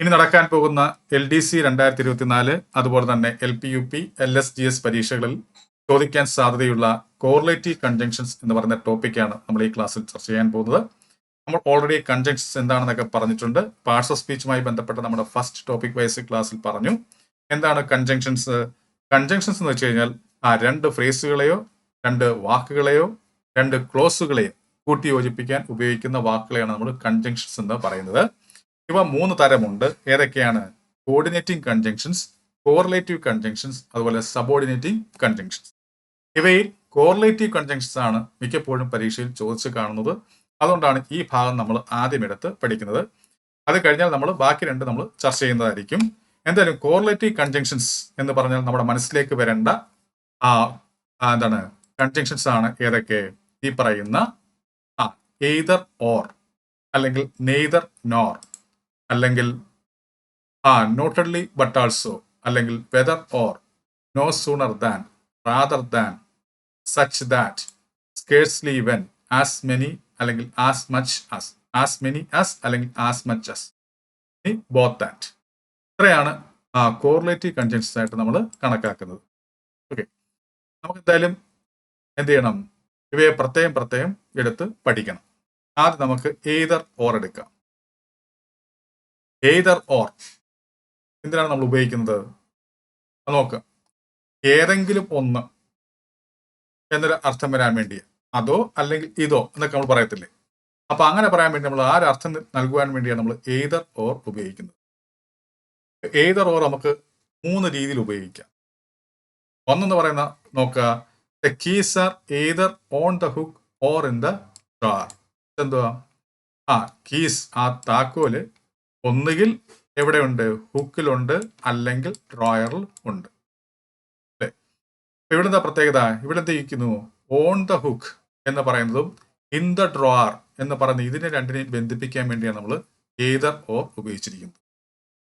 ഇനി നടക്കാൻ പോകുന്ന എൽ ഡി സി രണ്ടായിരത്തി ഇരുപത്തിനാല് അതുപോലെ തന്നെ L P U P L S G S പരീക്ഷകളിൽ ചോദിക്കാൻ സാധ്യതയുള്ള കോറിലേറ്റീവ് കൺജങ്ഷൻസ് എന്ന് പറയുന്ന ടോപ്പിക്കാണ് നമ്മൾ ഈ ക്ലാസ്സിൽ ചർച്ച ചെയ്യാൻ പോകുന്നത്. നമ്മൾ ഓൾറെഡി കൺജങ്ഷൻസ് എന്താണെന്നൊക്കെ പറഞ്ഞിട്ടുണ്ട്. പാർട്സ് ഓഫ് സ്പീച്ചുമായി ബന്ധപ്പെട്ട നമ്മുടെ ഫസ്റ്റ് ടോപ്പിക് വൈസ് ക്ലാസ്സിൽ പറഞ്ഞു. എന്താണ് കൺജങ്ഷൻസ് കൺജങ്ഷൻസ് എന്ന് വെച്ച് കഴിഞ്ഞാൽ ആ രണ്ട് ഫ്രേസുകളെയോ രണ്ട് വാക്കുകളെയോ രണ്ട് ക്ലോസുകളെയോ കൂട്ടി യോജിപ്പിക്കാൻ ഉപയോഗിക്കുന്ന വാക്കുകളെയാണ് നമ്മൾ കൺജങ്ഷൻസ് എന്ന് പറയുന്നത്. ഇവ മൂന്ന് തരമുണ്ട്. ഏതൊക്കെയാണ്? കോർഡിനേറ്റിംഗ് കൺജങ്ഷൻസ് കോറിലേറ്റീവ് കൺജങ്ഷൻസ് അതുപോലെ സബോർഡിനേറ്റിംഗ് കൺജങ്ഷൻസ് ഇവയിൽ കോറിലേറ്റീവ് കൺജങ്ഷൻസ് ആണ് മിക്കപ്പോഴും പരീക്ഷയിൽ ചോദിച്ചു കാണുന്നത്. അതുകൊണ്ടാണ് ഈ ഭാഗം നമ്മൾ ആദ്യം എടുത്ത് പഠിക്കുന്നത്. അത് കഴിഞ്ഞാൽ നമ്മൾ ബാക്കി രണ്ട് നമ്മൾ ചർച്ച ചെയ്യുന്നതായിരിക്കും. എന്തായാലും കോറിലേറ്റീവ് കൺജങ്ഷൻസ് എന്ന് പറഞ്ഞാൽ നമ്മുടെ മനസ്സിലേക്ക് വരേണ്ട എന്താണ്? കൺജങ്ഷൻസ് ആണ് ഏതൊക്കെ? ഈ പറയുന്ന ആ എയ്തർ ഓർ അല്ലെങ്കിൽ നെയ്തർ നോർ അല്ലെങ്കിൽ ആ ഓൺലി ബട്ട് ആൾസോ അല്ലെങ്കിൽ whether or no sooner than rather than such that scarcely when as many അല്ലെങ്കിൽ as much as as many as അല്ലെങ്കിൽ as much as both that ഇത്രയാണ് correlative conjunctions ആയിട്ട് നമ്മൾ കണക്കാക്കുന്നത്. Okay നമുക്ക് എന്തായാലും എന്ത് ചെയ്യണം? ഇവയെ പ്രത്യേകം പ്രത്യേകം എടുത്ത് പഠിക്കണം. ആദ്യം നമുക്ക് ഏതർ ഓർ എടുക്കാം. ഏതർ ഓർ എന്തിനാണ് നമ്മൾ ഉപയോഗിക്കുന്നത്? നോക്ക്. ഏതെങ്കിലും ഒന്ന് എന്നൊരു അർത്ഥം വരാൻ വേണ്ടി. അതോ അല്ലെങ്കിൽ ഇതോ എന്നൊക്കെ നമ്മൾ പറയത്തില്ലേ. അപ്പൊ അങ്ങനെ പറയാൻ വേണ്ടി നമ്മൾ ആ അർത്ഥം നൽകുവാൻ വേണ്ടിയാണ് നമ്മൾ ഏതർ ഓർ ഉപയോഗിക്കുന്നത്. ഏതർ ഓർ നമുക്ക് മൂന്ന് രീതിയിൽ ഉപയോഗിക്കാം. ഒന്നെന്ന് പറയുന്ന നോക്കുക. The keys are either on the hook or in the car എന്തുവാ ആ കീസ് ആ താക്കോൽ ഒന്നുകിൽ എവിടെയുണ്ട്? ഹുക്കിലുണ്ട്. അല്ലെങ്കിൽ ഡ്രോയറിൽ ഉണ്ട് അല്ലേ? ഇവിടെ എന്താ പ്രത്യേകത? ഇവിടെ എന്ത് ഇരിക്കുന്നു ഓൺ ദ ഹുക്ക് എന്ന് പറയുന്നതും ഇൻ ദ ഡ്രോയർ എന്ന് പറയുന്ന ഇതിനെ രണ്ടിനെയും ബന്ധിപ്പിക്കാൻ വേണ്ടിയാണ് നമ്മൾ ഏതർ ഓർ ഉപയോഗിച്ചിരിക്കുന്നത്.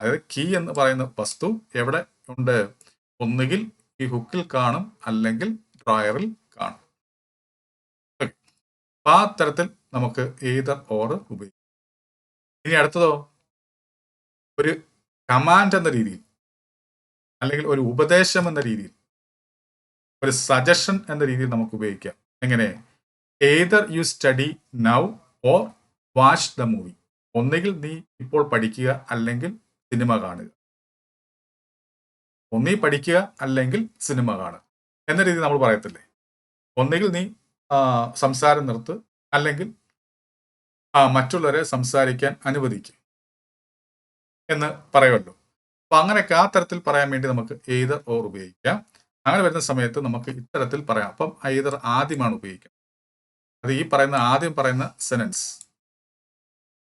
അതായത് കീ എന്ന് പറയുന്ന വസ്തു എവിടെ ഉണ്ട്? ഒന്നുകിൽ ഈ ഹുക്കിൽ കാണും. അല്ലെങ്കിൽ ഡ്രോയറിൽ കാണും. അപ്പൊ ആ തരത്തിൽ നമുക്ക് ഏതർ ഓർ ഉപയോഗിക്കാം. ഇനി അടുത്തതോ? ഒരു കമാൻഡ് എന്ന രീതിയിൽ അല്ലെങ്കിൽ ഒരു ഉപദേശം എന്ന രീതിയിൽ ഒരു സജഷൻ എന്ന രീതിയിൽ നമുക്ക് ഉപയോഗിക്കാം. എങ്ങനെ? Either you study now or watch the movie ഒന്നുകിൽ നീ ഇപ്പോൾ പഠിക്കുക അല്ലെങ്കിൽ സിനിമ കാണുക. ഒന്നീ പഠിക്കുക അല്ലെങ്കിൽ സിനിമ കാണുക. എന്ന രീതിയിൽ നമ്മൾ പറയത്തില്ലേ? ഒന്നുകിൽ നീ സംസാരം നിർത്ത് അല്ലെങ്കിൽ മറ്റുള്ളവരെ സംസാരിക്കാൻ അനുവദിക്കുക. എന്ന് പറയുമല്ലോ. അപ്പൊ അങ്ങനെയൊക്കെ ആ തരത്തിൽ പറയാൻ വേണ്ടി നമുക്ക് എയ്തർ ഓർ ഉപയോഗിക്കാം. അങ്ങനെ വരുന്ന സമയത്ത് നമുക്ക് ഇത്തരത്തിൽ പറയാം. അപ്പം ഐതർ ആദ്യമാണ് ഉപയോഗിക്കുന്നത്. അത് ഈ പറയുന്ന ആദ്യം പറയുന്ന സെനൻസ്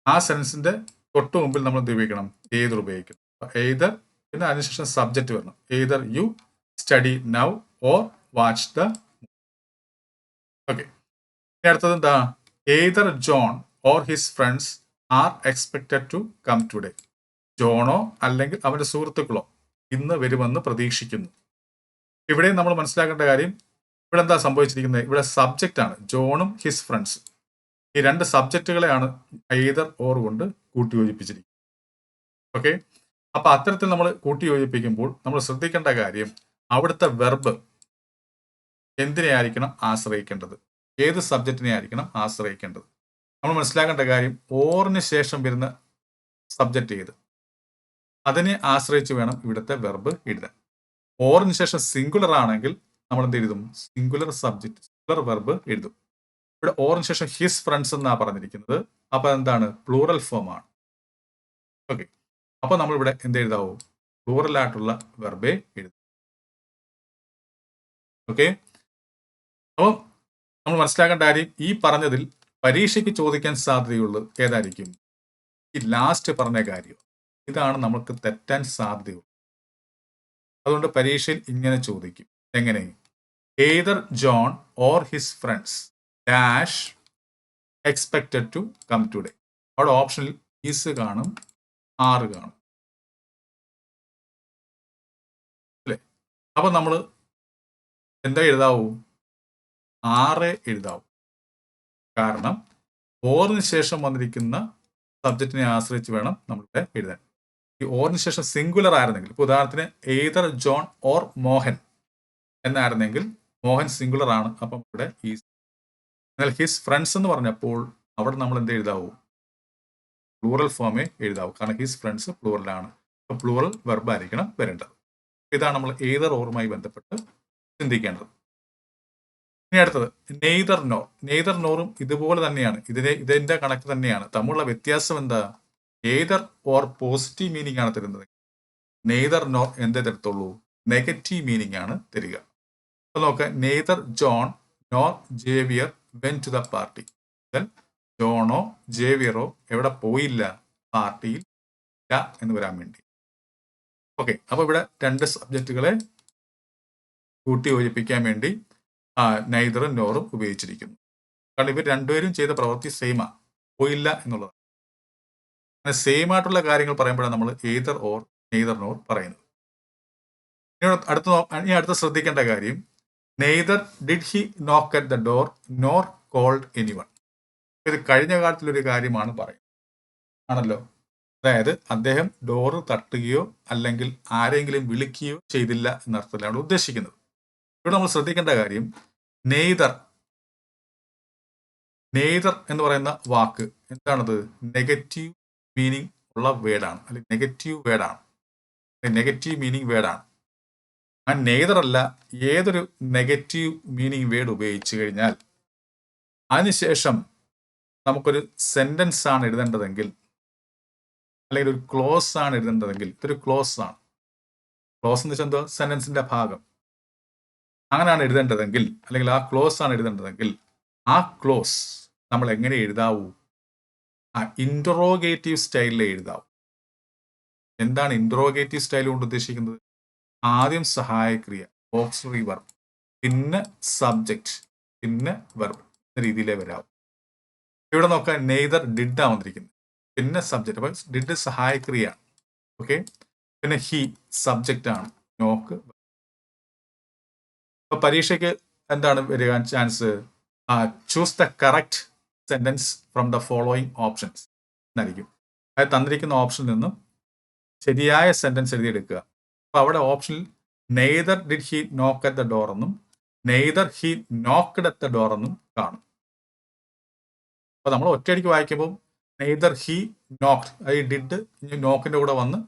ആ സെനൻസിന്റെ തൊട്ട് മുമ്പിൽ നമ്മൾ എന്ത് ഉപയോഗിക്കണം? ഏതർ ഉപയോഗിക്കണം. എയ്തർ പിന്നെ അതിനുശേഷം സബ്ജക്റ്റ് വരണം. Either you study now or watch the okay അടുത്തത് എന്താ? Either John or his friends are expected to come today ജോണോ അല്ലെങ്കിൽ അവന്റെ സുഹൃത്തുക്കളോ ഇന്ന് വരുമെന്ന് പ്രതീക്ഷിക്കുന്നു. ഇവിടെയും നമ്മൾ മനസ്സിലാക്കേണ്ട കാര്യം ഇവിടെ എന്താ സംഭവിച്ചിരിക്കുന്നത്? ഇവിടെ സബ്ജക്റ്റ് ആണ് ജോണും ഹിസ് ഫ്രണ്ട്സ് ഈ രണ്ട് സബ്ജക്റ്റുകളെയാണ് ഐദർ ഓർ കൊണ്ട് കൂട്ടിയോജിപ്പിച്ചിരിക്കുന്നത്. ഓക്കെ അപ്പൊ അത്തരത്തിൽ നമ്മൾ കൂട്ടിയോജിപ്പിക്കുമ്പോൾ നമ്മൾ ശ്രദ്ധിക്കേണ്ട കാര്യം അവിടുത്തെ വെർബ് എന്തിനെ ആയിരിക്കണം ആശ്രയിക്കേണ്ടത്? ഏത് സബ്ജക്റ്റിനെ ആയിരിക്കണം ആശ്രയിക്കേണ്ടത്? നമ്മൾ മനസ്സിലാക്കേണ്ട കാര്യം ഓറിന് ശേഷം വരുന്ന സബ്ജക്റ്റ് ഏത്? അതിനെ ആശ്രയിച്ച് വേണം ഇവിടുത്തെ വെർബ് എഴുതാൻ ഓറിന് ശേഷം സിംഗുലർ ആണെങ്കിൽ നമ്മൾ എന്ത് എഴുതും? സിംഗുലർ സബ്ജക്റ്റ് സിംഗുലർ വെർബ് എഴുതും. ഇവിടെ ഓറിന് ശേഷം ഹിസ് ഫ്രണ്ട്സ് എന്നാ പറഞ്ഞിരിക്കുന്നത്. അപ്പൊ എന്താണ്? പ്ലൂറൽ ഫോം ആണ്. ഓക്കെ അപ്പൊ നമ്മൾ ഇവിടെ എന്ത് എഴുതാവൂ? പ്ലൂറൽ ആയിട്ടുള്ള വെർബേ എഴുതും. ഓക്കെ അപ്പോൾ നമ്മൾ മനസ്സിലാക്കേണ്ട കാര്യം ഈ പറഞ്ഞതിൽ പരീക്ഷയ്ക്ക് ചോദിക്കാൻ സാധ്യതയുള്ളത് ഏതായിരിക്കും? ഈ ലാസ്റ്റ് പറഞ്ഞ കാര്യം. ഇതാണ് നമുക്ക് തെറ്റാൻ സാധ്യതയുള്ളത്. അതുകൊണ്ട് പരീക്ഷയിൽ ഇങ്ങനെ ചോദിക്കും. എങ്ങനെ? Either John or his friends dash expected to come today അവിടെ ഓപ്ഷനിൽ ഈസ് കാണും ആറ് കാണും. അല്ലേ? അപ്പൊ നമ്മൾ എന്താ എഴുതാവൂ? ആറ് എഴുതാവൂ. കാരണം ഓറിന് ശേഷം വന്നിരിക്കുന്ന സബ്ജക്റ്റിനെ ആശ്രയിച്ച് വേണം നമ്മളിവിടെ എഴുതാൻ. ഈ ഓറിന് ശേഷം സിംഗുലർ ആയിരുന്നെങ്കിൽ ഇപ്പൊ ഉദാഹരണത്തിന് ഏതർ ജോൺ ഓർ മോഹൻ എന്നായിരുന്നെങ്കിൽ മോഹൻ സിംഗുലർ ആണ്. അപ്പം ഇവിടെ ഈ എന്നാൽ ഹിസ് ഫ്രണ്ട്സ് എന്ന് പറഞ്ഞപ്പോൾ അവിടെ നമ്മൾ എന്ത് എഴുതാവൂ? പ്ലൂറൽ ഫോമേ എഴുതാവൂ. കാരണം ഹിസ് ഫ്രണ്ട്സ് പ്ലൂറലാണ് അപ്പോൾ പ്ലൂറൽ വെർബായിരിക്കണം വരേണ്ടത്. ഇതാണ് നമ്മൾ ഏതർ ഓറുമായി ബന്ധപ്പെട്ട് ചിന്തിക്കേണ്ടത്. ഇനി അടുത്തത് നെയ്തർ നോർ നെയ്തർ നോറും ഇതുപോലെ തന്നെയാണ്. ഇതിനെ ഇതിന്റെ കണക്ക് തന്നെയാണ്. തമ്മിലുള്ള വ്യത്യാസം എന്താ? ഏതർ ഓർ പോസിറ്റീവ് മീനിങ് ആണ് തരുന്നത്. നെയ്തർ നോർ എന്തേ തരത്തുള്ളൂ? നെഗറ്റീവ് മീനിങ് ആണ് തരിക. അപ്പൊ നോക്ക neither John nor Javier went to the party ജോണോ ജേവിയറോ എവിടെ പോയില്ല? പാർട്ടിയിൽ എന്ന് വരാൻ വേണ്ടി. ഓക്കെ അപ്പൊ ഇവിടെ രണ്ട് സബ്ജക്റ്റുകളെ കൂട്ടി യോജിപ്പിക്കാൻ വേണ്ടി നൈതറും നോറും ഉപയോഗിച്ചിരിക്കുന്നു. കാരണം ഇവർ രണ്ടുപേരും ചെയ്ത പ്രവൃത്തി സെയിമാ പോയില്ല എന്നുള്ളത്. അങ്ങനെ സെയിം ആയിട്ടുള്ള കാര്യങ്ങൾ പറയുമ്പോഴാണ് നമ്മൾ ഏതർ ഓർ നെയ്തർ നോർ പറയുന്നത്. ഇനി അടുത്ത ഇനി അടുത്ത ശ്രദ്ധിക്കേണ്ട കാര്യം neither did he knock at the door nor called anyone ഇത് കഴിഞ്ഞ കാലത്തിലൊരു കാര്യമാണ് പറയുന്നത്. ആണല്ലോ? അതായത് അദ്ദേഹം ഡോറ് തട്ടുകയോ അല്ലെങ്കിൽ ആരെങ്കിലും വിളിക്കുകയോ ചെയ്തില്ല എന്നർത്ഥത്തിലാണ് ഉദ്ദേശിക്കുന്നത്. ഇവിടെ നമ്മൾ ശ്രദ്ധിക്കേണ്ട കാര്യം നെയ്തർ നെയ്തർ എന്ന് പറയുന്ന വാക്ക് എന്താണത്? നെഗറ്റീവ് മീനിങ് ഉള്ള വേർഡാണ് അല്ലെങ്കിൽ നെഗറ്റീവ് വേർഡാണ് നെഗറ്റീവ് മീനിങ് വേർഡാണ് ആ നെയ്തർ അല്ല ഏതൊരു നെഗറ്റീവ് മീനിങ് വേർഡ് ഉപയോഗിച്ചു കഴിഞ്ഞാൽ അതിനുശേഷം നമുക്കൊരു സെന്റൻസ് ആണ് എഴുതേണ്ടതെങ്കിൽ അല്ലെങ്കിൽ ഒരു ക്ലോസ് ആണ് എഴുതേണ്ടതെങ്കിൽ ഇതൊരു ക്ലോസ് ആണ്. ക്ലോസ് എന്ന് വെച്ചാൽ എന്തോ? സെന്റൻസിന്റെ ഭാഗം. അങ്ങനെയാണ് എഴുതേണ്ടതെങ്കിൽ അല്ലെങ്കിൽ ആ ക്ലോസ് ആണ് എഴുതേണ്ടതെങ്കിൽ ആ ക്ലോസ് നമ്മൾ എങ്ങനെ എഴുതാവൂ? ആ ഇൻട്രോഗേറ്റീവ് സ്റ്റൈലിൽ എഴുതാം എന്താണ് ഇൻട്രോഗേറ്റീവ് സ്റ്റൈൽ കൊണ്ട് ഉദ്ദേശിക്കുന്നത്? ആദ്യം സഹായക്രിയ ഓക്സിലറി വർബ് പിന്നെ സബ്ജക്റ്റ് പിന്നെ വെർബ് എന്ന രീതിയിലേ വരാവും. ഇവിടെ നോക്കാൻ നെയ്തർ ഡിഡ് ആ വന്നിരിക്കുന്നത്. പിന്നെ സബ്ജക്റ്റ് അപ്പൊ ഡിഡ് സഹായക്രിയയാണ് ഓക്കെ പിന്നെ ഹി സബ്ജക്റ്റ് ആണ്. നോക്ക് അപ്പൊ പരീക്ഷയ്ക്ക് എന്താണ് വരിക chance choose the correct sentence from the following options എന്നായിരിക്കും അതായത് തന്നിരിക്കുന്ന ഓപ്ഷനിൽ നിന്നും ശരിയായ സെന്റൻസ് എഴുതിയെടുക്കുക. അപ്പോൾ അവിടെ ഓപ്ഷനിൽ neither did he knock at the door എന്നും neither he knocked at the door എന്നും കാണും. അപ്പോൾ നമ്മൾ ഒറ്റയടിക്ക് വായിക്കുമ്പോൾ നെയ്തർ ഹി നോക്ക്ഡ് അത് ഈ ഡിഡ് നോക്കിന്റെ കൂടെ വന്ന്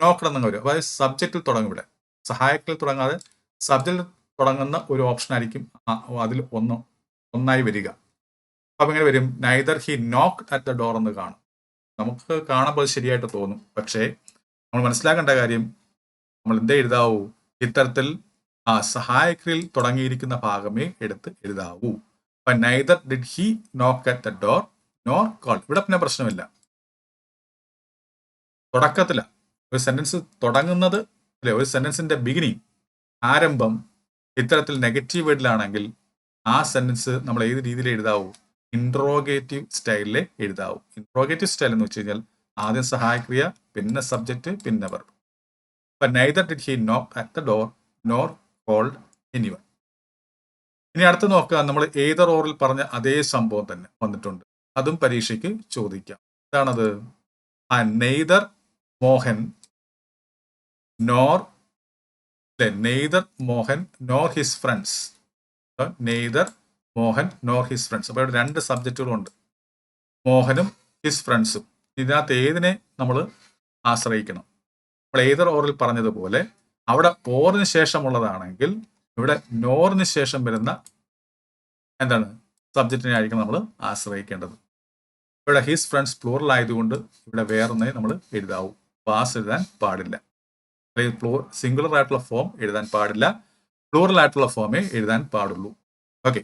നോക്കഡ് എന്നങ്ങ് വരും. അതായത് സബ്ജക്റ്റിൽ തുടങ്ങും ഇവിടെ. സഹായത്തിൽ തുടങ്ങാതെ സബ്ജക്റ്റിൽ തുടങ്ങുന്ന ഒരു ഓപ്ഷൻ ആയിരിക്കും അതിൽ ഒന്ന് ഒന്നായി വരിക. അപ്പൊ ഇങ്ങനെ വരും. Neither he knock at the door എന്ന് കാണും. നമുക്ക് കാണുമ്പോൾ ശരിയായിട്ട് തോന്നും. പക്ഷേ നമ്മൾ മനസ്സിലാക്കേണ്ട കാര്യം നമ്മൾ എന്തേ എഴുതാവൂ? ഇത്തരത്തിൽ ആ സഹായക്രിയിൽ തുടങ്ങിയിരിക്കുന്ന ഭാഗമേ എടുത്ത് എഴുതാവൂ. അപ്പൊ neither did he knock at the door nor call ഇവിടെ പിന്നെ പ്രശ്നമില്ല. തുടക്കത്തില. ഒരു സെന്റൻസ് തുടങ്ങുന്നത് അല്ലെ ഒരു സെന്റൻസിന്റെ ബിഗിനിങ് ആരംഭം ഇത്തരത്തിൽ നെഗറ്റീവ് വേർഡിലാണെങ്കിൽ ആ സെന്റൻസ് നമ്മൾ ഏത് രീതിയിൽ എഴുതാവൂ? ഇൻട്രോഗേറ്റീവ് സ്റ്റൈലിലെ എഴുതാവും. ഇൻട്രോഗേറ്റീവ് സ്റ്റൈൽ എന്ന് വെച്ച് കഴിഞ്ഞാൽ ആദ്യം സഹായക്രിയ പിന്നെ സബ്ജക്റ്റ് പിന്നെ വെർബ് അപ്പൊ neither did he knock at the door nor called anyone ഇനി അടുത്ത് നോക്കുക നമ്മൾ ഏതർ ഓറിൽ പറഞ്ഞ അതേ സംഭവം തന്നെ വന്നിട്ടുണ്ട്. അതും പരീക്ഷയ്ക്ക് ചോദിക്കാം. എന്താണത് ആ neither Mohan nor neither Mohan nor his friends neither Mohan nor his friends അപ്പോൾ ഇവിടെ രണ്ട് സബ്ജക്റ്റുകളുണ്ട് മോഹനും ഹിസ് ഫ്രണ്ട്സും ഇതിനകത്ത് ഏതിനെ നമ്മൾ ആശ്രയിക്കണം? നമ്മൾ ഏതർ ഓറിൽ പറഞ്ഞതുപോലെ അവിടെ ഓറിന് ശേഷമുള്ളതാണെങ്കിൽ ഇവിടെ നോറിന് ശേഷം വരുന്ന എന്താണ്? സബ്ജക്റ്റിനെ ആയിരിക്കും നമ്മൾ ആശ്രയിക്കേണ്ടത്. ഇവിടെ ഹിസ് ഫ്രണ്ട്സ് പ്ലൂറൽ ആയതുകൊണ്ട് ഇവിടെ വേറൊന്നേ നമ്മൾ എഴുതാവൂ. പാസ് എഴുതാൻ പാടില്ല. അല്ലെങ്കിൽ പ്ലൂ സിംഗുലർ ആയിട്ടുള്ള ഫോം എഴുതാൻ പാടില്ല. പ്ലൂറൽ ആയിട്ടുള്ള ഫോമേ എഴുതാൻ പാടുള്ളൂ. ഓക്കെ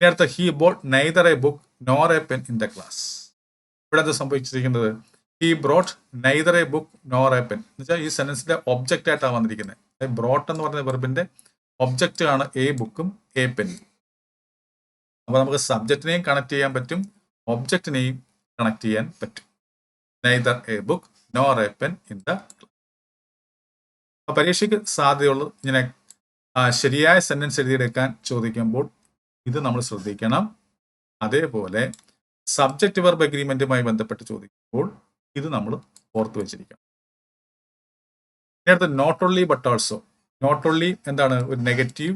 ഇനി അടുത്ത he bought neither a book nor a pen in the class ഇവിടെ എന്താ സംഭവിച്ചിരിക്കുന്നത്? He brought neither a book nor a pen എന്ന് വെച്ചാൽ ഈ സെന്റൻസിന്റെ ഒബ്ജക്റ്റ് ആയിട്ടാണ് വന്നിരിക്കുന്നത് ബ്രോട്ട് എന്ന് പറയുന്ന വെർബിന്റെ ഒബ്ജക്റ്റ് ആണ് എ ബുക്കും എ പെന്നും അപ്പോൾ നമുക്ക് സബ്ജക്റ്റിനെയും കണക്ട് ചെയ്യാൻ പറ്റും. ഒബ്ജക്റ്റിനെയും കണക്ട് ചെയ്യാൻ പറ്റും. Neither a book nor a pen in the പരീക്ഷയ്ക്ക് സാധ്യതയുള്ളൂ ഇങ്ങനെ ശരിയായ സെന്റൻസ് എഴുതിയെടുക്കാൻ ചോദിക്കുമ്പോൾ ഇത് നമ്മൾ ശ്രദ്ധിക്കണം. അതേപോലെ സബ്ജക്റ്റ് വെർബ് അഗ്രിമെന്റുമായി ബന്ധപ്പെട്ട് ചോദിക്കുമ്പോൾ ഇത് നമ്മൾ ഓർത്തു വെച്ചിരിക്കണം. ഇനി അടുത്ത് not only but also not only എന്താണ്? ഒരു നെഗറ്റീവ്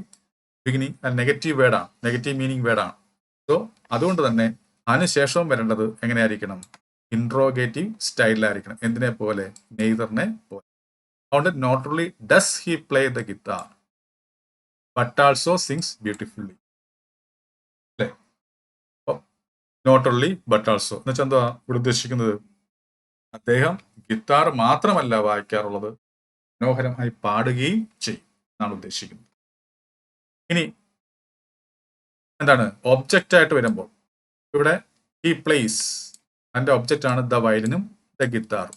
ബിഗിനിങ് നെഗറ്റീവ് വേർഡാണ് നെഗറ്റീവ് മീനിങ് വേർഡാണ് സോ അതുകൊണ്ട് തന്നെ അതിനുശേഷവും വരേണ്ടത് എങ്ങനെയായിരിക്കണം? ഇൻട്രോഗേറ്റീവ് സ്റ്റൈലിലായിരിക്കണം എന്തിനെ പോലെ? നെയ്തറിനെ പോലെ. അതുകൊണ്ട് not only does he play the guitar but also sings beautifully not only but also എന്നുവെച്ചാൽ എന്താ ഇവിടെ ഉദ്ദേശിക്കുന്നത്? അദ്ദേഹം ഗിത്താർ മാത്രമല്ല വായിക്കാറുള്ളത്. മനോഹരമായി പാടുകയും ചെയ്യും എന്നാണ് ഉദ്ദേശിക്കുന്നത്. ഇനി എന്താണ്? ഒബ്ജക്റ്റ് ആയിട്ട് വരുമ്പോൾ ഇവിടെ ഈ പ്ലേസ് അതിന്റെ ഒബ്ജക്റ്റ് ആണ് ദ വയലിനും ദ ഗിത്താറും.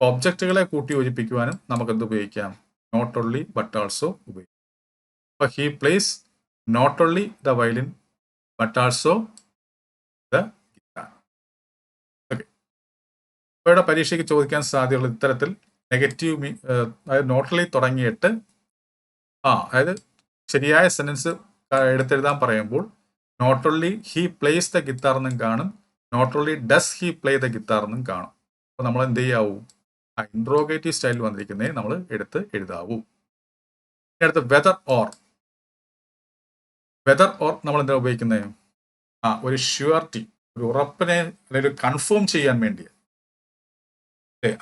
ഒബ്ജക്റ്റുകളെ കൂട്ടി യോജിപ്പിക്കുവാനും നമുക്ക് എന്ത് ഉപയോഗിക്കാം? നോട്ട് ഓൺലി ബട്ട് ആൾസോ ഉപയോഗിക്കാം. അപ്പൊ he plays not only the violin but also okay ഇവിടെ പരീക്ഷയ്ക്ക് ചോദിക്കാൻ സാധ്യതയുള്ള ഇത്തരത്തിൽ നെഗറ്റീവ് മീ അതായത് നോട്ടലി തുടങ്ങിയിട്ട് ആ അതായത് ശരിയായ സെന്റൻസ് എടുത്തെഴുതാൻ പറയുമ്പോൾ not only he plays the guitar എന്നും കാണും. Not only does he play the guitar എന്നും കാണും. അപ്പോൾ നമ്മൾ എന്ത് ചെയ്യാവൂ? ആ ഇൻട്രോഗേറ്റീവ് സ്റ്റൈലിൽ വന്നിരിക്കുന്നേ നമ്മൾ എടുത്ത് എഴുതാവൂ. അടുത്ത് വെതർ ഓർ വെതർ ഓർ നമ്മൾ എന്താ ഉപയോഗിക്കുന്നത് ആ ഒരു ഷ്യൂറിറ്റി ഒരു ഉറപ്പിനെ അല്ലെങ്കിൽ കൺഫേം ചെയ്യാൻ വേണ്ടി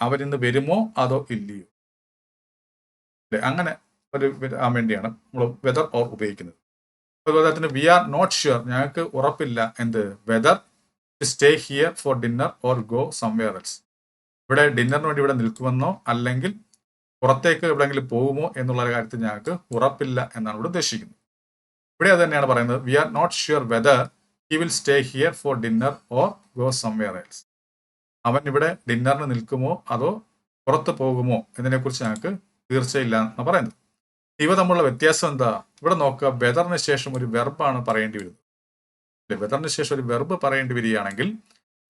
അവരിന്ന് വരുമോ അതോ ഇല്ലയോ? അല്ലേ? അങ്ങനെ ഒരു ആ വേണ്ടിയാണ് നമ്മൾ വെദർ ഓർ ഉപയോഗിക്കുന്നത്. അതുപോലെ തന്നെ വി ആർ നോട്ട് ഷുവർ ഞങ്ങൾക്ക് ഉറപ്പില്ല എന്ത്? Whether stay here for dinner or go somewhere else ഇവിടെ ഡിന്നറിന് വേണ്ടി ഇവിടെ നിൽക്കുമെന്നോ അല്ലെങ്കിൽ പുറത്തേക്ക് എവിടെയെങ്കിലും പോകുമോ എന്നുള്ള കാര്യത്തിൽ ഞങ്ങൾക്ക് ഉറപ്പില്ല എന്നാണ് ഇവിടെ ഉദ്ദേശിക്കുന്നത്. ഇവിടെ അത് തന്നെയാണ് പറയുന്നത്. We are not sure whether he will stay here for dinner or go somewhere else അവൻ ഇവിടെ ഡിന്നറിന് നിൽക്കുമോ അതോ പുറത്ത് പോകുമോ എന്നതിനെക്കുറിച്ച് ഞങ്ങൾക്ക് തീർച്ചയില്ല എന്ന് പറയുന്നത്. ഇവ തമ്മിലുള്ള വ്യത്യാസം എന്താ? ഇവിടെ നോക്കുക വെതറിന് ശേഷം ഒരു വെർബാണ് പറയേണ്ടി വരുന്നത്. വെതറിന് ശേഷം ഒരു വെർബ് പറയേണ്ടി വരികയാണെങ്കിൽ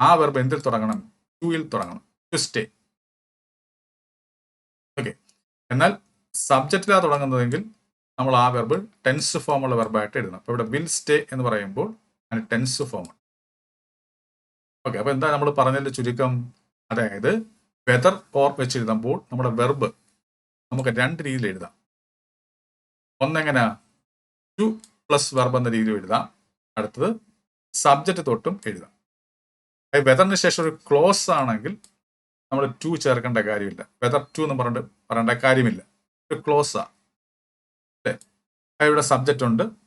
ആ വെർബ് എന്തിൽ തുടങ്ങണം? ടുയിൽ തുടങ്ങണം. ടു സ്റ്റേ ഓക്കെ എന്നാൽ സബ്ജക്റ്റിലാണ് തുടങ്ങുന്നതെങ്കിൽ നമ്മൾ ആ വെർബ് ടെൻസ് ഫോമുള്ള വെർബായിട്ട് എഴുതണം. അപ്പോൾ ഇവിടെ വിൽ സ്റ്റേ എന്ന് പറയുമ്പോൾ അതിന് ടെൻസ് ഫോം ഓക്കെ അപ്പൊ എന്താ നമ്മൾ പറഞ്ഞതിന്റെ ചുരുക്കം? അതായത് വെതർ ഓർ വെച്ച് എഴുതുമ്പോൾ നമ്മുടെ വെർബ് നമുക്ക് രണ്ട് രീതിയിൽ എഴുതാം. ഒന്നെങ്ങനെ? ടു പ്ലസ് വെർബ് എന്ന രീതിയിൽ എഴുതാം. അടുത്തത് സബ്ജക്റ്റ് തൊട്ടും എഴുതാം. വെതറിന് ശേഷം ഒരു ക്ലോസ് ആണെങ്കിൽ നമ്മൾ ടു ചേർക്കേണ്ട കാര്യമില്ല. വെതർ ടു എന്ന് പറഞ്ഞിട്ട് പറയേണ്ട കാര്യമില്ല. ഒരു ക്ലോസ് ആ. അല്ലേ? ഇവിടെ സബ്ജക്റ്റ് ഉണ്ട്.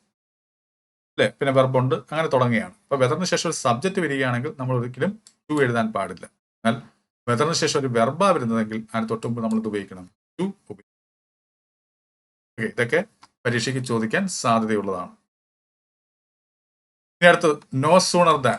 അല്ലേ പിന്നെ വെർബുണ്ട് അങ്ങനെ തുടങ്ങുകയാണ്. അപ്പോൾ വെതറിന് ശേഷം ഒരു സബ്ജക്റ്റ് വരികയാണെങ്കിൽ നമ്മൾ ഒരിക്കലും ടു എഴുതാൻ പാടില്ല. എന്നാൽ വെതറിന് ശേഷം ഒരു വെർബാ വരുന്നതെങ്കിൽ അതിന് തൊട്ടുമ്പോൾ നമ്മൾ ഇത് ഉപയോഗിക്കണം? ടു ഉപയോഗിക്കണം. ഓക്കെ ഇതൊക്കെ പരീക്ഷയ്ക്ക് ചോദിക്കാൻ സാധ്യതയുള്ളതാണ്. ഇനി അടുത്ത് നോ സൂണർ ദാൻ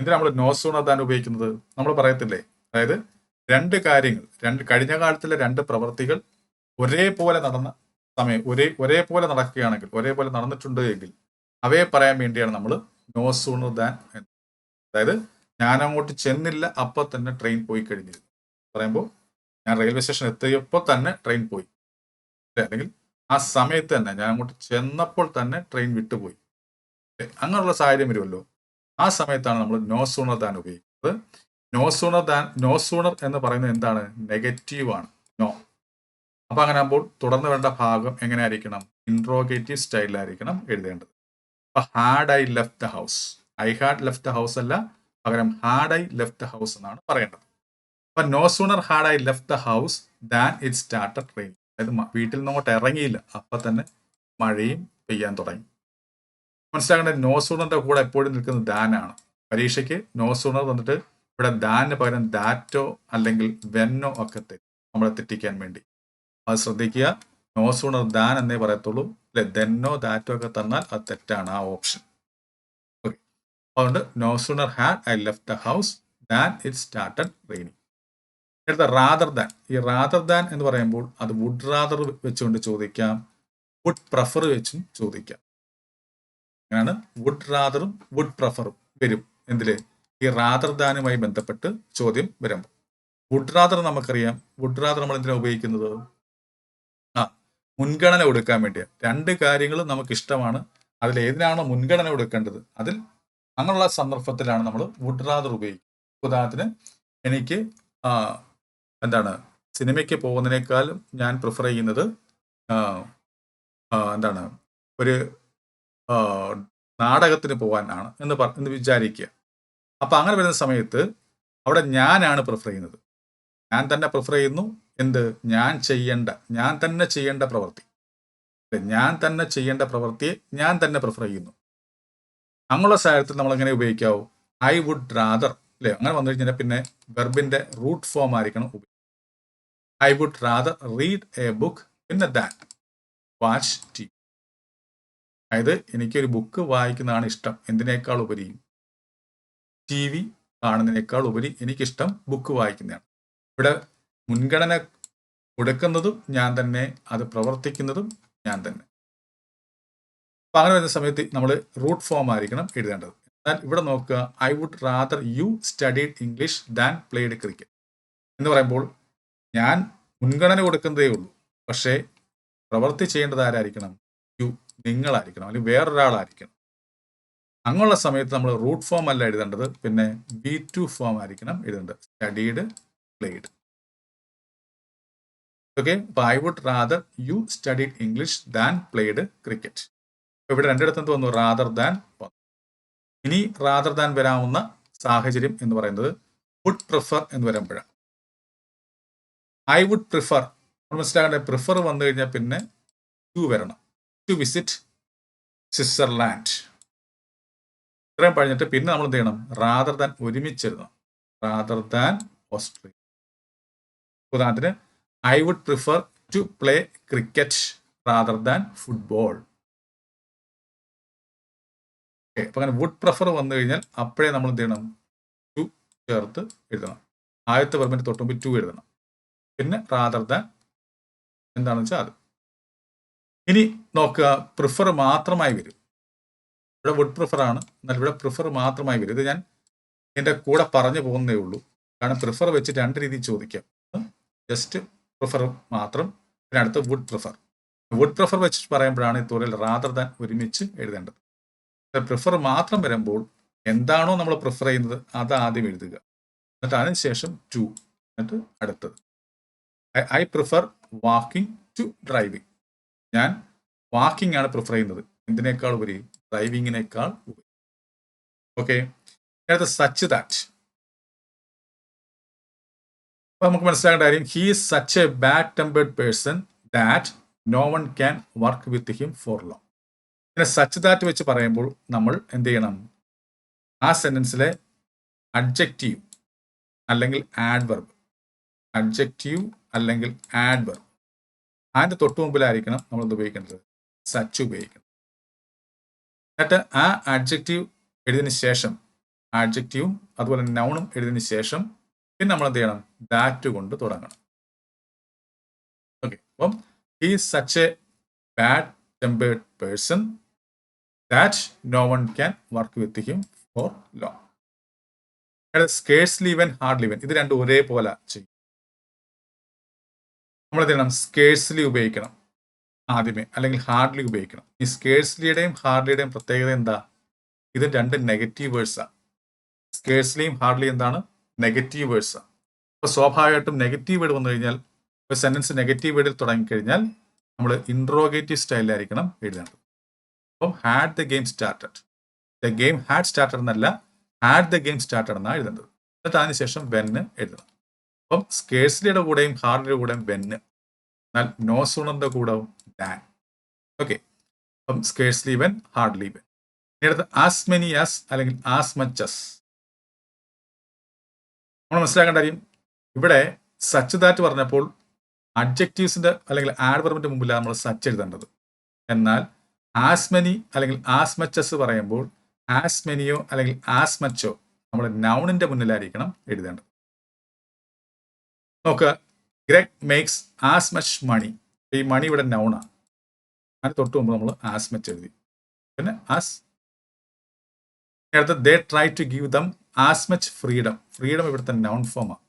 എന്തിനാ നമ്മൾ നോ സൂണർ ദാൻ ഉപയോഗിക്കുന്നത്? നമ്മൾ പറയത്തില്ലേ? അതായത് രണ്ട് കാര്യങ്ങൾ രണ്ട് കഴിഞ്ഞ കാലത്തിലെ രണ്ട് പ്രവൃത്തികൾ ഒരേപോലെ നടന്ന സമയം ഒരേ ഒരേപോലെ നടക്കുകയാണെങ്കിൽ ഒരേപോലെ നടന്നിട്ടുണ്ട് എങ്കിൽ അവയെ പറയാൻ വേണ്ടിയാണ് നമ്മൾ നോ സൂണർ ദാൻ അതായത് ഞാൻ അങ്ങോട്ട് ചെന്നില്ല അപ്പോൾ തന്നെ ട്രെയിൻ പോയി കഴിഞ്ഞു പറയുമ്പോൾ ഞാൻ റെയിൽവേ സ്റ്റേഷൻ എത്തിയപ്പോൾ തന്നെ ട്രെയിൻ പോയി. അല്ലെങ്കിൽ ആ സമയത്ത് തന്നെ ഞാൻ അങ്ങോട്ട് ചെന്നപ്പോൾ തന്നെ ട്രെയിൻ വിട്ടുപോയി. അങ്ങനെയുള്ള സാഹചര്യം വരുമല്ലോ. ആ സമയത്താണ് നമ്മൾ നോ സൂണർ ദാൻ ഉപയോഗിക്കുന്നത്. No sooner than no sooner എന്ന് പറയുന്നത് എന്താണ്? നെഗറ്റീവ് ആണ്. നോ അപ്പൊ അങ്ങനെ ആകുമ്പോൾ തുടർന്ന് വേണ്ട ഭാഗം എങ്ങനെ ആയിരിക്കണം ഇൻട്രോഗേറ്റീവ് സ്റ്റൈലിലായിരിക്കണം എഴുതേണ്ടത്. അപ്പൊ had I left the house I had left the house അല്ല പകരം had I left the house എന്നാണ് പറയേണ്ടത്. അപ്പൊ no sooner had I left the house than it started train അതായത് വീട്ടിൽ നിന്നോട്ട് ഇറങ്ങിയില്ല. അപ്പൊ തന്നെ മഴയും പെയ്യാൻ തുടങ്ങി. മനസ്സിലാക്കേണ്ടത് നോ സൂണറിന്റെ കൂടെ എപ്പോഴും നിൽക്കുന്നത് ദാനാണ്. പരീക്ഷയ്ക്ക് നോ സൂണർ വന്നിട്ട് ഇവിടെ ദാന് പകരം ദാറ്റോ അല്ലെങ്കിൽ വെന്നോ ഒക്കെ തരും നമ്മളെ തെറ്റിക്കാൻ വേണ്ടി. അത് ശ്രദ്ധിക്കുക. നോ സൂണർ ദാൻ എന്നേ പറയത്തുള്ളൂ. അല്ലെ ദെന്നോ ദാറ്റോ ഒക്കെ തന്നാൽ അത് തെറ്റാണ് ആ ഓപ്ഷൻ. ഓക്കെ. അതുകൊണ്ട് no sooner had I left the house. Than it started raining. അടുത്ത റാദർ ദാൻ. ഈ റാദർ ദാൻ എന്ന് പറയുമ്പോൾ അത് വുഡ് റാദർ വെച്ചുകൊണ്ട് ചോദിക്കാം. വുഡ് പ്രഫർ വെച്ചും ചോദിക്കാം. അങ്ങനെയാണ് വുഡ് റാദറും വുഡ് പ്രഫറും വരും. എന്തിൽ? ഈ റാദർ ദാനുമായി ബന്ധപ്പെട്ട് ചോദ്യം വരുമ്പോൾ വുഡ് റാദർ നമുക്കറിയാം. വുഡ് റാദർ നമ്മൾ എന്തിനാ ഉപയോഗിക്കുന്നത്? ആ മുൻഗണന കൊടുക്കാൻ വേണ്ടിയാണ് രണ്ട് കാര്യങ്ങളും നമുക്ക് ഇഷ്ടമാണ് അതിൽ ഏതിനാണോ മുൻഗണന കൊടുക്കേണ്ടത്? അതിൽ അങ്ങനെയുള്ള സന്ദർഭത്തിലാണ് നമ്മൾ വുഡ് റാദർ ഉപയോഗിക്കുന്നത്. ഉദാഹരണത്തിന് എനിക്ക് എന്താണ് സിനിമയ്ക്ക് പോകുന്നതിനേക്കാളും ഞാൻ പ്രിഫർ ചെയ്യുന്നത് എന്താണ് ഒരു നാടകത്തിന് പോകാനാണ് എന്ന് പറ എന്ന് വിചാരിക്കുക. അപ്പം അങ്ങനെ വരുന്ന സമയത്ത് അവിടെ ഞാനാണ് പ്രിഫർ ചെയ്യുന്നത്. ഞാൻ തന്നെ പ്രിഫർ ചെയ്യുന്നു. എന്ത്? ഞാൻ ചെയ്യേണ്ട ഞാൻ തന്നെ ചെയ്യേണ്ട പ്രവൃത്തി ഞാൻ തന്നെ ചെയ്യേണ്ട പ്രവൃത്തിയെ ഞാൻ തന്നെ പ്രിഫർ ചെയ്യുന്നു. അങ്ങനെയുള്ള സാഹചര്യത്തിൽ നമ്മൾ എങ്ങനെ ഉപയോഗിക്കാവൂ? ഐ വുഡ് റാദർ അല്ലെ അങ്ങനെ വന്നു കഴിഞ്ഞാൽ പിന്നെ വെർബിന്റെ റൂട്ട് ഫോം ആയിരിക്കണം ഉപയോഗിക്കുന്നത് I would rather read a book പിന്നെ ദാറ്റ് വാച്ച് ടി. അതായത് എനിക്കൊരു ബുക്ക് വായിക്കുന്നതാണ് ഇഷ്ടം എന്തിനേക്കാൾ ഉപരി? ടി വി കാണുന്നതിനേക്കാൾ ഉപരി എനിക്കിഷ്ടം ബുക്ക് വായിക്കുന്നതാണ്. ഇവിടെ മുൻഗണന കൊടുക്കുന്നതും ഞാൻ തന്നെ അത് പ്രവർത്തിക്കുന്നതും ഞാൻ തന്നെ. അപ്പം അങ്ങനെ വരുന്ന സമയത്ത് നമ്മൾ റൂട്ട് ഫോം ആയിരിക്കണം എഴുതേണ്ടത്. എന്നാൽ ഇവിടെ നോക്കുക I would rather you studied English than played cricket എന്ന് പറയുമ്പോൾ ഞാൻ മുൻഗണന കൊടുക്കുന്നതേ ഉള്ളൂ. പക്ഷേ പ്രവർത്തി ചെയ്യേണ്ടത് ആരായിരിക്കണം? നിങ്ങളായിരിക്കണം അല്ലെങ്കിൽ വേറൊരാളായിരിക്കണം. അങ്ങനെയുള്ള സമയത്ത് നമ്മൾ റൂട്ട് ഫോം അല്ല എഴുതേണ്ടത് പിന്നെ ബി ടു ഫോം ആയിരിക്കണം എഴുതേണ്ടത്. സ്റ്റഡീഡ് പ്ലേഡ് ഓക്കെ അപ്പൊ I would rather you studied English than played cricket ഇവിടെ രണ്ടിടത്ത് തോന്നുന്നു റാദർ ദാൻ ഇനി റാദർ ദാൻ വരാവുന്ന സാഹചര്യം എന്ന് പറയുന്നത് വുഡ് പ്രിഫർ എന്ന് വരുമ്പോഴാണ്. ഐ വുഡ് പ്രിഫർ മനസ്സിലാകേണ്ട പ്രിഫർ വന്നു കഴിഞ്ഞാൽ പിന്നെ ടു വരണം. ടു വിസിറ്റ് സ്വിറ്റ്സർലാൻഡ് ഇത്രയും പറഞ്ഞിട്ട് പിന്നെ നമ്മൾ എന്ത് ചെയ്യണം? റാദർ ദാൻ ഒരുമിച്ചിരുന്നു. റാദർ ദാൻ ഓസ്ട്രേലിയ ഉദാഹരണത്തിന് I would prefer to play cricket rather than football അപ്പൊ അങ്ങനെ വുഡ് പ്രിഫർ വന്നു കഴിഞ്ഞാൽ അപ്പോഴേ നമ്മൾ എന്ത് ചെയ്യണം? ടു ചേർത്ത് എഴുതണം. ആദ്യത്തെ വെർബിന് തൊട്ടുമ്പോൾ ടു എഴുതണം. പിന്നെ റാദർ ദാൻ എന്താണെന്ന് വെച്ചാൽ അത്. ഇനി നോക്കുക പ്രിഫർ മാത്രമായി വരും. ഇവിടെ വുഡ് പ്രിഫർ ആണ്. എന്നാൽ ഇവിടെ പ്രിഫർ മാത്രമായി വരും. ഇത് ഞാൻ എന്റെ കൂടെ പറഞ്ഞു പോകുന്നേ ഉള്ളൂ. കാരണം പ്രിഫർ വെച്ച് രണ്ട് രീതിയിൽ ചോദിക്കാം. ജസ്റ്റ് പ്രിഫർ മാത്രം പിന്നെ അടുത്ത് വുഡ് പ്രിഫർ വുഡ് പ്രിഫർ വെച്ച് പറയുമ്പോഴാണ് ഈ തുറയിൽ റാദർ ദാൻ ഒരുമിച്ച് എഴുതേണ്ടത്. പ്രിഫർ മാത്രം വരുമ്പോൾ എന്താണോ നമ്മൾ പ്രിഫർ ചെയ്യുന്നത് അത് ആദ്യം എഴുതുക. എന്നിട്ട് അതിനുശേഷം ടു എന്നിട്ട് അടുത്തത്. I prefer walking to driving ഞാൻ വാക്കിംഗ് ആണ് പ്രിഫർ ചെയ്യുന്നത്. എന്തിനേക്കാൾ ഉപരി ഡ്രൈവിങ്ങിനേക്കാൾ ഉപരി. ഓക്കെ അടുത്ത സച്ച് ദാറ്റ് അപ്പൊ നമുക്ക് മനസ്സിലാക്കേണ്ട കാര്യം he is such a bad tempered person that no one can work with him for long പിന്നെ സച്ച് ദാറ്റ് വെച്ച് പറയുമ്പോൾ നമ്മൾ എന്ത് ചെയ്യണം? ആ സെന്റൻസിലെ അഡ്ജക്റ്റീവ് അല്ലെങ്കിൽ ആഡ്വർബ് അഡ്ജക്റ്റീവ് അല്ലെങ്കിൽ ആഡ്വർബ് അതിന്റെ തൊട്ട് മുമ്പിലായിരിക്കണം നമ്മൾ എന്ത് ഉപയോഗിക്കേണ്ടത്. സച്ച് ഉപയോഗിക്കണം. എന്നിട്ട് ആ അഡ്ജക്റ്റീവ് എഴുതിയതിന് ശേഷം ആഡ്ജക്റ്റീവും അതുപോലെ നൗണും എഴുതിയതിന് ശേഷം പിന്നെ നമ്മൾ എന്ത് ചെയ്യണം? ദാറ്റ് കൊണ്ട് തുടങ്ങണം. ഓക്കെ അപ്പം ഈ such a bad tempered person that no one can work with him for long scarcely when hardly when ഇത് രണ്ടും ഒരേപോലെ ചെയ്യും. നമ്മൾ എന്ത് ചെയ്യണം സ്കേഴ്സ്ലി ഉപയോഗിക്കണം. ആദ്യമേ. അല്ലെങ്കിൽ ഹാർഡ്ലി ഉപയോഗിക്കണം. ഈ സ്കേഴ്സ്ലിയുടെയും ഹാർഡ്ലിയുടെയും പ്രത്യേകത എന്താ? ഇത് രണ്ട് നെഗറ്റീവ് വേഴ്സാണ് സ്കേഴ്സ്ലിയും ഹാർഡ്ലി എന്താണ്? നെഗറ്റീവ് വേഴ്സാണ് അപ്പോൾ സ്വാഭാവികമായിട്ടും നെഗറ്റീവ് വേർഡ് വന്നു കഴിഞ്ഞാൽ ഒരു സെന്റൻസ് നെഗറ്റീവ് വേർഡിൽ തുടങ്ങിക്കഴിഞ്ഞാൽ നമ്മൾ ഇൻട്രോഗേറ്റീവ് സ്റ്റൈലിലായിരിക്കണം എഴുതേണ്ടത്. അപ്പം had the game started the game had started എന്നല്ല ഹാഡ് ദ ഗെയിം സ്റ്റാർട്ടഡ് എന്നാണ് എഴുതേണ്ടത്. എന്നിട്ട് അതിനുശേഷം വെന്ന് എഴുതണം. അപ്പം സ്കേഴ്സ്ലിയുടെ കൂടെയും ഹാർഡിന്റെ കൂടെയും വെന്ന് എന്നാൽ നോ സൂണറിന്റെ കൂടെ ഡാൻ ഓക്കെ അപ്പം സ്കേഴ്സ്ലി വെൻ ഹാർഡ്ലി വെൻ ഇനി അടുത്ത് ആസ് മെനി ആസ് അല്ലെങ്കിൽ ആസ് മച്ചസ് നമ്മൾ മനസ്സിലാക്കേണ്ട കാര്യം ഇവിടെ സച്ച് ദാറ്റ് പറഞ്ഞപ്പോൾ അഡ്ജക്റ്റീവ്സിന്റെ അല്ലെങ്കിൽ ആഡ്വർബിന്റെ മുമ്പിലാണ് നമ്മൾ സച്ച് എഴുതേണ്ടത്. എന്നാൽ ആസ് മെനി അല്ലെങ്കിൽ ആസ് മച്ചസ് പറയുമ്പോൾ ആസ് മെനിയോ അല്ലെങ്കിൽ ആസ് മച്ചോ നമ്മൾ നൗണിന്റെ മുന്നിലായിരിക്കണം എഴുതേണ്ടത്. നോക്കുക Greg makes as much money. ഈ മണി ഇവിടെ നൗണാണ് അതിന് തൊട്ട് മുമ്പ് നമ്മൾ ആസ് മച്ച് എഴുതി. പിന്നെ ആസ്. അടുത്ത they try to give them as much freedom freedom ഇവിടുത്തെ നൗൺ ഫോമാണ്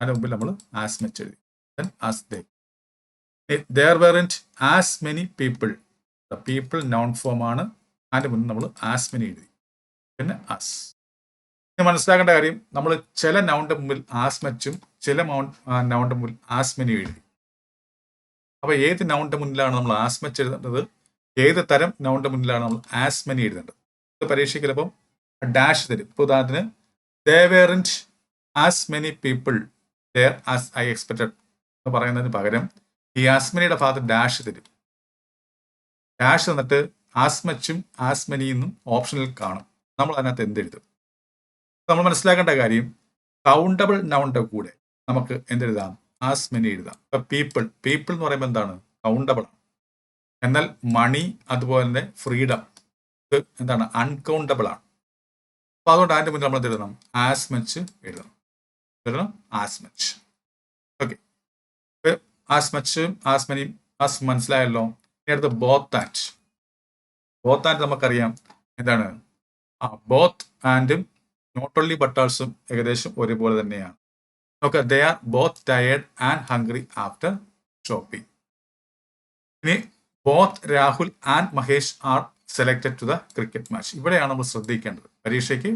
അതിന് മുമ്പിൽ നമ്മൾ ആസ് മച്ച് എഴുതി. Then as they there as many people people noun form ആണ്. അതിന് മുന്നിൽ നമ്മൾ ആസ് മെനി എഴുതി. പിന്നെ ആസ് മനസ്സിലാക്കേണ്ട കാര്യം നമ്മൾ ചില നൗണ്ട് മുമ്പിൽ ആസ്മച്ചും ചില മൗണ്ട് നൗണ്ട് മുമ്പിൽ ആസ്മനും മെനി എഴുതി. അപ്പൊ ഏത് നൗണ്ട് മുന്നിലാണ് നമ്മൾ ആസ്മച്ച് എഴുതേണ്ടത്? ഏത് തരം നൗണ്ട് മുന്നിലാണ് നമ്മൾ ആസ്മനി എഴുതേണ്ടത്? ഇത് ചിലപ്പം ഡാഷ് തരും. ഇപ്പൊ ഉദാഹരണത്തിന് there weren't as many people there as I expected എന്ന് പറയുന്നതിന് പകരം ഈ ആസ്മനിയുടെ ഭാഗത്ത് ഡാഷ് തരും. ഡാഷ് തന്നിട്ട് ആസ്മച്ചും ആസ്മനിയെന്നും ഓപ്ഷനിൽ കാണും. നമ്മൾ അതിനകത്ത് എന്തെഴുതും നമ്മൾ മനസ്സിലാക്കേണ്ട കാര്യം കൗണ്ടബിൾ നൗണിന്റെ കൂടെ നമുക്ക് എന്തെഴുതാം? ആസ്മനി എഴുതാം. ഇപ്പൊ പീപ്പിൾ പീപ്പിൾ എന്ന് പറയുമ്പോൾ എന്താണ്? കൗണ്ടബിൾ എന്നാൽ മണി അതുപോലെ തന്നെ ഫ്രീഡം ഇത് എന്താണ്? അൺകൗണ്ടബിൾ ആണ്. അപ്പൊ അതുകൊണ്ട് അതിന്റെ മുന്നിൽ നമ്മൾ എന്ത് എഴുതണം? ആസ് മച്ച് എഴുതണം. എഴുതണം? As much okay as much as മനിയും as മനസ്സിലായല്ലോ അടുത്ത് ബോത്ത് ആൻഡ് ബോത്ത് ആൻഡ് നമുക്കറിയാം. എന്താണ്? ആ ബോത്ത് ആൻഡും നോട്ട് ഓൺലി ബട്ടാൾസും ഏകദേശം ഒരുപോലെ തന്നെയാണ്. Okay they are both tired and hungry after shopping ഇനി both Rahul and Mahesh are selected to the cricket match ഇവിടെയാണ് നമ്മൾ ശ്രദ്ധിക്കേണ്ടത്. പരീക്ഷയ്ക്ക്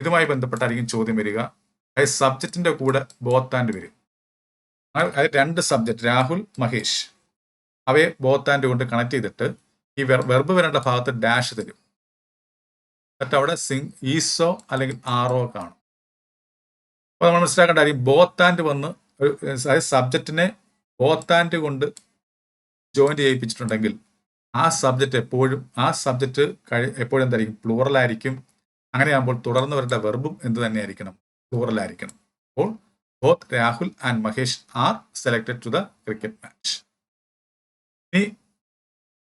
ഇതുമായി ബന്ധപ്പെട്ടായിരിക്കും ചോദ്യം വരിക. അതായത് സബ്ജക്റ്റിന്റെ കൂടെ ബോത്ത് ആൻഡ് വരും അതായത് രണ്ട് സബ്ജക്റ്റ് രാഹുൽ മഹേഷ് അവയെ ബോത്ത് ആൻഡ് കൊണ്ട് കണക്ട് ചെയ്തിട്ട് ഈ വെർബ് വരേണ്ട ഭാഗത്ത് ഡാഷ് തരും. എന്നിട്ട് അവിടെ സിങ് ഈസോ അല്ലെങ്കിൽ ആറോ കാണും. അപ്പോൾ നമ്മൾ മനസ്സിലാക്കേണ്ട കാര്യം ബോത്ത് ആൻഡ് വന്ന് അതായത് സബ്ജക്റ്റിനെ ബോത്ത് ആൻഡ് കൊണ്ട് ജോയിൻ ചെയ്യിപ്പിച്ചിട്ടുണ്ടെങ്കിൽ ആ സബ്ജക്റ്റ് എപ്പോഴും ആ സബ്ജക്റ്റ് കഴി എപ്പോഴും എന്തായിരിക്കും? പ്ലൂറലായിരിക്കും അങ്ങനെയാകുമ്പോൾ തുടർന്ന് വരേണ്ട വെർബും എന്ത് തന്നെയായിരിക്കണം? പ്ലൂറലായിരിക്കണം അപ്പോൾ both Rahul and Mahesh are selected to the cricket match ഇനി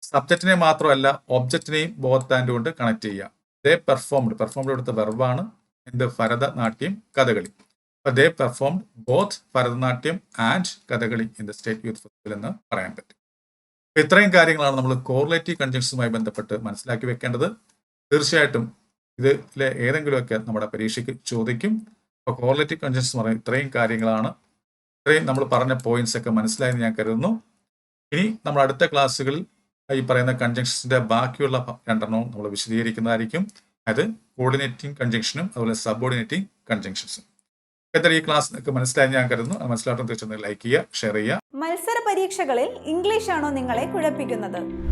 സബ്ജക്റ്റിനെ മാത്രമല്ല ഒബ്ജക്റ്റിനെയും ബോത്ത് ആൻഡ് കൊണ്ട് കണക്ട് ചെയ്യുക. ദേ പെർഫോംഡ് പെർഫോംഡ് എടുത്ത വെർബാണ് എന്ത്? ഭരതനാട്യം കഥകളി. അപ്പൊ they performed both Bharatanatyam and Kathakali in the state youth festival എന്ന് പറയാൻ പറ്റും. അപ്പൊ ഇത്രയും കാര്യങ്ങളാണ് നമ്മൾ കോറിലേറ്റീവ് കൺജങ്ഷനുമായി ബന്ധപ്പെട്ട് മനസ്സിലാക്കി വെക്കേണ്ടത്. തീർച്ചയായിട്ടും ഇതിലെ ഏതെങ്കിലുമൊക്കെ നമ്മുടെ പരീക്ഷയ്ക്ക് ചോദിക്കും. അപ്പോൾ കോറിലേറ്റീവ് കൺജങ്ഷൻ എന്ന് പറയുന്നത് ഇത്രയും കാര്യങ്ങളാണ്. ഇത്രയും നമ്മൾ പറഞ്ഞ പോയിന്റ്സ് ഒക്കെ മനസ്സിലായെന്ന് ഞാൻ കരുതുന്നു. ഇനി നമ്മൾ അടുത്ത ക്ലാസ്സുകളിൽ ഈ പറയുന്ന കൺജങ്ഷൻസിന്റെ ബാക്കിയുള്ള രണ്ടെണ്ണവും നമ്മൾ വിശദീകരിക്കുന്നതായിരിക്കും. അത് കോർഡിനേറ്റിംഗ് കൺജങ്ഷനും അതുപോലെ സബോർഡിനേറ്റിംഗ് കൺജങ്ഷൻസും എന്തായാലും ഈ ക്ലാസ് നിങ്ങൾക്ക് മനസ്സിലായി ഞാൻ കരുതുന്നു. മനസ്സിലാക്കാൻ തീർച്ചയായും ലൈക്ക് ചെയ്യുക ഷെയർ ചെയ്യുക. മത്സര പരീക്ഷകളിൽ ഇംഗ്ലീഷ് ആണോ നിങ്ങളെ കുഴപ്പിക്കുന്നത്?